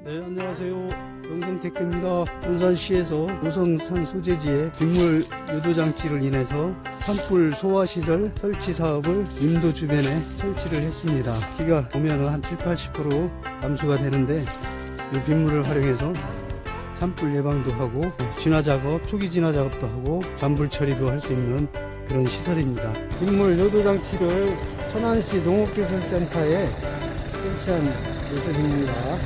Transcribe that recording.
네, 안녕하세요. 영성테크입니다. 울산시에서 우성산 소재지에 빗물 유도 장치를 인해서 산불 소화 시설 설치 사업을 임도 주변에 설치를 했습니다. 비가 오면 한 7, 80% 감수가 되는데 이 빗물을 활용해서 산불 예방도 하고 진화 작업, 초기 진화 작업도 하고 잔불 처리도 할 수 있는 그런 시설입니다. 빗물 요도 장치를 천안시 농업기술센터에 설치한 요소입니다.